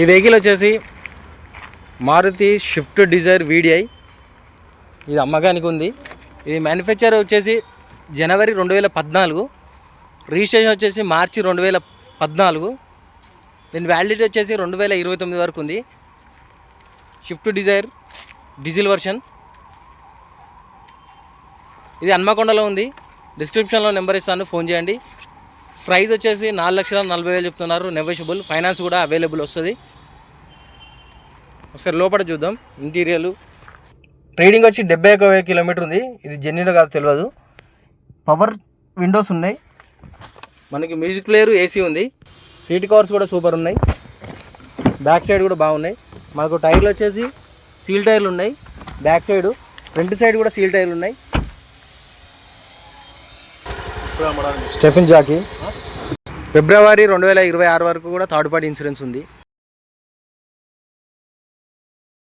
ఈ వెహికల్ వచ్చేసి Maruti Swift Dzire VDI. ఇది అమ్మకానికి ఉంది. ఇది మ్యానుఫ్యాక్చర్ వచ్చేసి జనవరి రెండు వేల పద్నాలుగు. రిజిస్ట్రేషన్ వచ్చేసి మార్చి రెండు వేల పద్నాలుగు. దీని వ్యాలిడిటీ వచ్చేసి రెండు వేల ఇరవై తొమ్మిది వరకు ఉంది. షిఫ్ట్ డిజైర్ డీజిల్ వర్షన్ ఇది హన్మకొండలో ఉంది. డిస్క్రిప్షన్లో నెంబర్ ఇస్తాను. ఫోన్ చేయండి. ప్రైస్ వచ్చేసి నాలుగు లక్షల నలభై వేలు చెప్తున్నారు. నెగోషియబుల్ ఫైనాన్స్ కూడా అవైలబుల్ వస్తుంది. ఒకసారి లోపల చూద్దాం. ఇంటీరియర్లు రీడింగ్ వచ్చి డెబ్బై ఒక కిలోమీటర్ ఉంది. ఇది జెన్యున్ కాదు తెలియదు. పవర్ విండోస్ ఉన్నాయి. మనకి మ్యూజిక్ ప్లేయర్ ఏసీ ఉంది. సీట్ కవర్స్ కూడా సూపర్ ఉన్నాయి. బ్యాక్ సైడ్ కూడా బాగున్నాయి. మనకు టైర్లు వచ్చేసి సీల్ టైర్లు ఉన్నాయి. బ్యాక్ సైడ్ ఫ్రంట్ సైడ్ కూడా సీల్ టైర్లు ఉన్నాయి. స్టెఫిన్ జాకీ ఫిబ్రవరి రెండు వేల ఇరవై ఆరు వరకు కూడా థర్డ్ పార్టీ ఇన్సూరెన్స్ ఉంది.